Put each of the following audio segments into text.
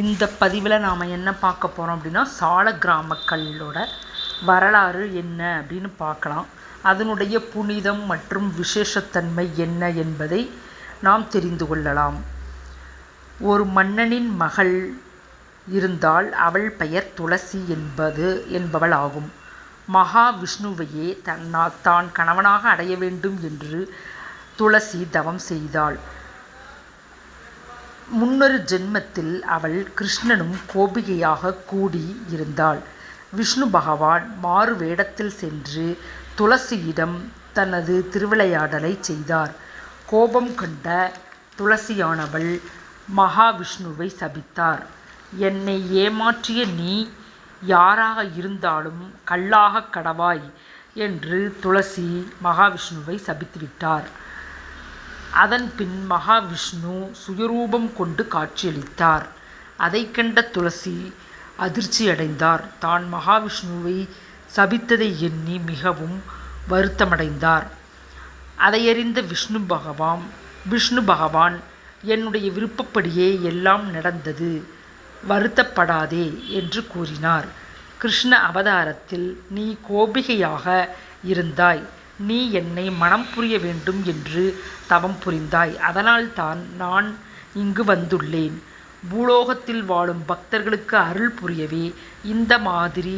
இந்த பதிவில் நாம் என்ன பார்க்க போகிறோம் அப்படின்னா சால கிராமங்களோட வரலாறு என்ன அப்படின்னு பார்க்கலாம். அதனுடைய புனிதம் மற்றும் விசேஷத்தன்மை என்ன என்பதை நாம் தெரிந்து கொள்ளலாம். ஒரு மன்னனின் மகள் இருந்தால் அவள் பெயர் துளசி என்பது என்பவள் ஆகும். மகாவிஷ்ணுவையே தன்னா தான் கணவனாக அடைய வேண்டும் என்று துளசி தவம் செய்தாள். முன்னொரு ஜென்மத்தில் அவள் கிருஷ்ணனும் கோபிகையாக கூடி இருந்தாள். விஷ்ணு பகவான் மாறு வேடத்தில் சென்று துளசியிடம் தனது திருவிளையாடலை செய்தார். கோபம் கண்ட துளசியானவள் மகாவிஷ்ணுவை சபித்தார். என்னை ஏமாற்றிய நீ யாராக இருந்தாலும் கல்லாக கடவாய் என்று துளசி மகாவிஷ்ணுவை சபித்துவிட்டார். அதன் பின் மகாவிஷ்ணு சுயரூபம் கொண்டு காட்சியளித்தார். அதை கண்ட துளசி அதிர்ச்சியடைந்தார். தான் மகாவிஷ்ணுவை சபித்ததை எண்ணி மிகவும் வருத்தமடைந்தார். அதையறிந்த விஷ்ணு பகவான் விஷ்ணு பகவான் என்னுடைய விருப்பப்படியே எல்லாம் நடந்தது. வருத்தப்படாதே என்று கூறினார். கிருஷ்ண அவதாரத்தில் நீ கோபிகையாக இருந்தாய். நீ என்னை மனம் புரிய வேண்டும் என்று தவம் புரிந்தாய். அதனால்தான் நான் இங்கு வந்துள்ளேன். பூலோகத்தில் வாழும் பக்தர்களுக்கு அருள் புரியவே இந்த மாதிரி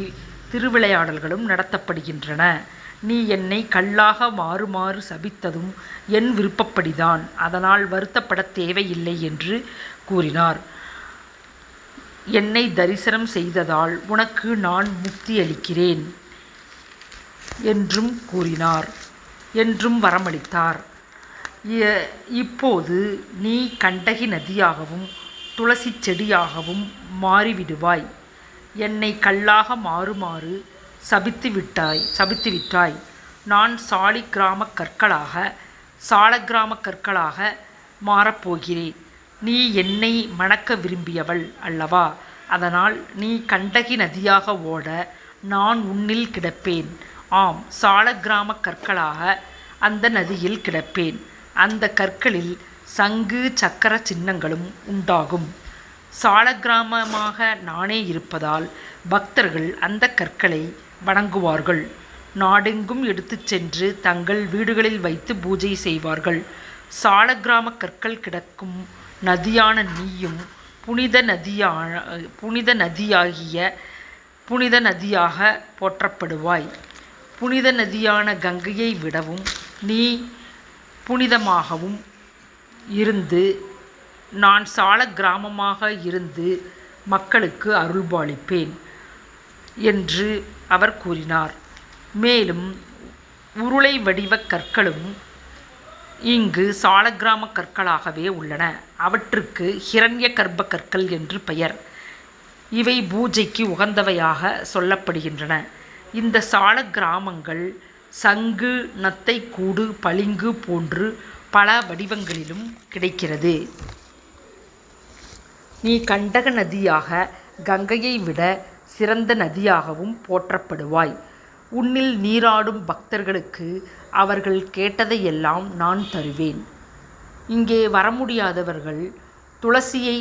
திருவிளையாடல்களும் நடத்தப்படுகின்றன. நீ என்னை கல்லாக மாறுமாறு சபித்ததும் என் விருப்பப்படிதான். அதனால் வருத்தப்பட தேவையில்லை என்று கூறினார். என்னை தரிசனம் செய்ததால் உனக்கு நான் முக்தி அளிக்கிறேன். என்றும் கூறினார் என்றும் வரமளித்தார். இப்போது நீ கண்டகி நதியாகவும் துளசி செடியாகவும் மாறிவிடுவாய். என்னை கல்லாக மாறுமாறு சபித்து விட்டாய் சபித்து விட்டாய். நான் சாலி கிராம கற்களாக சாலக்கிராம கற்களாக மாறப்போகிறேன். நீ என்னை மணக்க விரும்பியவள் அல்லவா? அதனால் நீ கண்டகி நதியாக ஓட நான் உன்னில் கிடப்பேன். ஆம் சாலக்கிராம கற்களாக அந்த நதியில் கிடப்பேன். அந்த கற்களில் சங்கு சக்கர சின்னங்களும் உண்டாகும். சாலக்கிராமமாக நானே இருப்பதால் பக்தர்கள் அந்த கற்களை வணங்குவார்கள். நாடெங்கும் எடுத்துச் சென்று தங்கள் வீடுகளில் வைத்து பூஜை செய்வார்கள். சாலக்கிராம கற்கள் கிடக்கும் நதியான நீயும் புனித நதியான புனித நதியாகிய புனித நதியாக போற்றப்படுவாய். புனித நதியான கங்கையை விடவும் நீ புனிதமாகவும் இருந்து நான் சால கிராமமாக இருந்து மக்களுக்கு அருள்பாலிப்பேன் என்று அவர் கூறினார். மேலும் உருளை வடிவ கற்களும் இங்கு சாலக்கிராம கற்களாகவே உள்ளன. அவற்றுக்கு ஹிரண்ய கர்ப்ப கற்கள் என்று பெயர். இவை பூஜைக்கு உகந்தவையாக சொல்லப்படுகின்றன. இந்த சால கிராமங்கள் சங்கு நத்தை கூடு பளிங்கு போன்று பல வடிவங்களிலும் கிடைக்கிறது. நீ கண்டக நதியாக கங்கையை விட சிறந்த நதியாகவும் போற்றப்படுவாய். உன்னில் நீராடும் பக்தர்களுக்கு அவர்கள் கேட்டதையெல்லாம் நான் தருவேன். இங்கே வர முடியாதவர்கள் துளசியை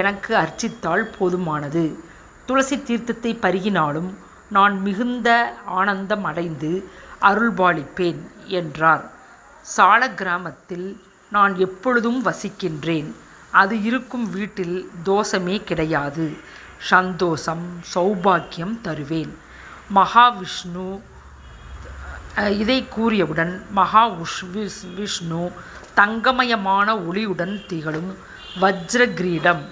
எனக்கு அர்ச்சித்தால் போதுமானது. துளசி தீர்த்தத்தை பருகினாலும் நான் மிகுந்த ஆனந்தம் அடைந்து அருள்பாலிப்பேன் என்றார். சால கிராமத்தில் நான் எப்பொழுதும் வசிக்கின்றேன். அது இருக்கும் வீட்டில் தோஷமே கிடையாது. சந்தோஷம் சௌபாக்கியம் தருவேன். மகாவிஷ்ணு இதை கூறியவுடன் மகா உஷ் விஷ் விஷ்ணு தங்கமயமான ஒளியுடன் திகழும் வஜ்ரகிரீடம்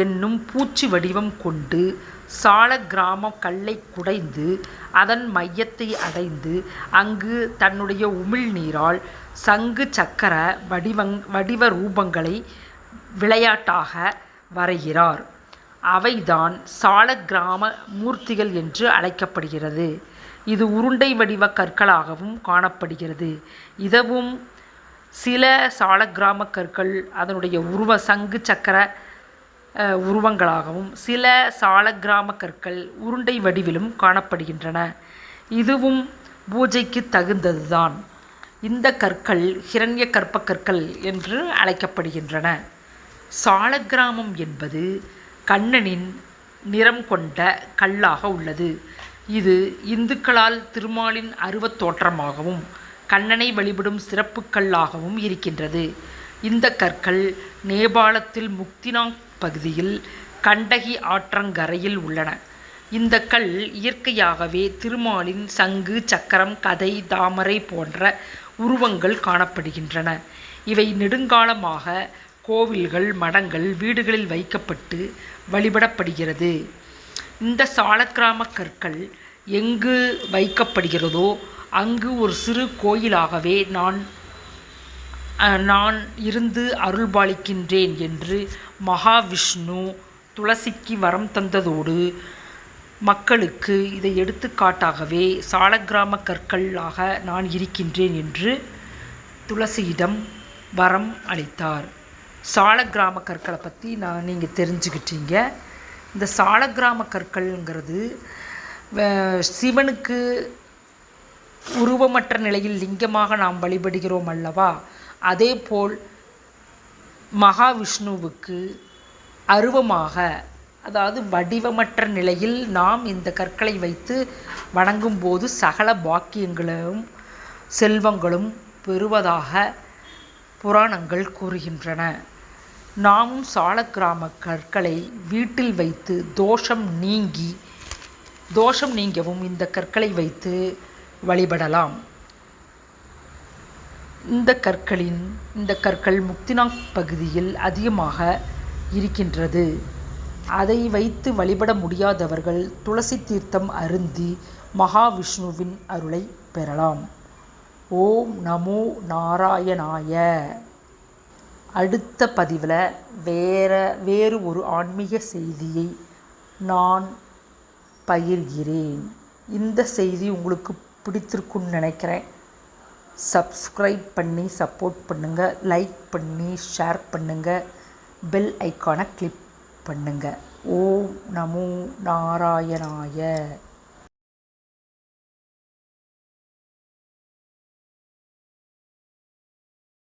என்னும் பூச்சி வடிவம் கொண்டு சால கிராமம் கல்லை குடைந்து அதன் மையத்தை அடைந்து அங்கு தன்னுடைய உமிழ்நீரால் சங்கு சக்கர வடிவங் வடிவ ரூபங்களை விளையாட்டாக வரைகிறார். அவைதான் கிராம மூர்த்திகள் என்று அழைக்கப்படுகிறது. இது உருண்டை வடிவ கற்களாகவும் காணப்படுகிறது. இதுவும் சில சாலக்கிராம கற்கள் அதனுடைய உருவ சங்கு சக்கர உருவங்களாகவும் சில சாலக்கிராம கற்கள் உருண்டை வடிவிலும் காணப்படுகின்றன. இதுவும் பூஜைக்கு தகுந்ததுதான். இந்த கற்கள் ஹிரண்ய கற்ப கற்கள் என்று அழைக்கப்படுகின்றன. சாலக்கிராமம் என்பது கண்ணனின் நிறம் கொண்ட கல்லாக உள்ளது. இது இந்துக்களால் திருமாலின் அருவத் தோற்றமாகவும் கண்ணனை வழிபடும் சிறப்பு கல்லாகவும் இருக்கின்றது. இந்த கற்கள் நேபாளத்தில் முக்தினாங் பகுதியில் கண்டகி ஆற்றங்கரையில் உள்ளன. இந்த கல் இயற்கையாகவே திருமாலின் சங்கு சக்கரம் கதை தாமரை போன்ற உருவங்கள் காணப்படுகின்றன. இவை நெடுங்காலமாக கோவில்கள் மடங்கள் வீடுகளில் வைக்கப்பட்டு வழிபடப்படுகிறது. இந்த சாலக்கிராம கற்கள் எங்கு வைக்கப்படுகிறதோ அங்கு ஒரு சிறு கோயிலாகவே நான் நான் இருந்து அருள்பாலிக்கின்றேன் என்று மகாவிஷ்ணு துளசிக்கு வரம் தந்ததோடு மக்களுக்கு இதை எடுத்துக்காட்டாகவே சாலக்கிராம கற்களாக நான் இருக்கின்றேன் என்று துளசியிடம் வரம் அளித்தார். சாலக்கிராம கற்களை பற்றி நான் நீங்கள் தெரிஞ்சுக்கிட்டீங்க. இந்த சாலக்கிராம கற்கள்ங்கிறது சிவனுக்கு உருவமற்ற நிலையில் லிங்கமாக நாம் வழிபடுகிறோம் அல்லவா? அதேபோல் மகாவிஷ்ணுவுக்கு அருவமாக அதாவது வடிவமற்ற நிலையில் நாம் இந்த கற்களை வைத்து வணங்கும்போது சகல பாக்கியங்களும் செல்வங்களும் பெறுவதாக புராணங்கள் கூறுகின்றன. நாமும் சாலக்கிராம கற்களை வீட்டில் வைத்து தோஷம் நீங்கி தோஷம் நீங்கவும் இந்த கற்களை வைத்து வழிபடலாம். இந்த கற்களின் இந்த கற்கள் முக்திநாக் பகுதியில் அதிகமாக இருக்கின்றது. அதை வைத்து வழிபட முடியாதவர்கள் துளசி தீர்த்தம் அருந்தி மகாவிஷ்ணுவின் அருளை பெறலாம். ஓம் நமோ நாராயணாய. அடுத்த பதிவில் வேற வேறு ஒரு ஆன்மீக செய்தியை நான் பகிர்கிறேன். இந்த செய்தி உங்களுக்கு பிடித்திருக்குன்னு நினைக்கிறேன். சப்ஸ்க்ரைப் பண்ணி சப்போர்ட் பண்ணுங்கள் லைக் பண்ணி ஷேர் பண்ணுங்கள் பெல் ஐக்கானை கிளிக் பண்ணுங்கள் ஓம் நமோ நாராயணாய.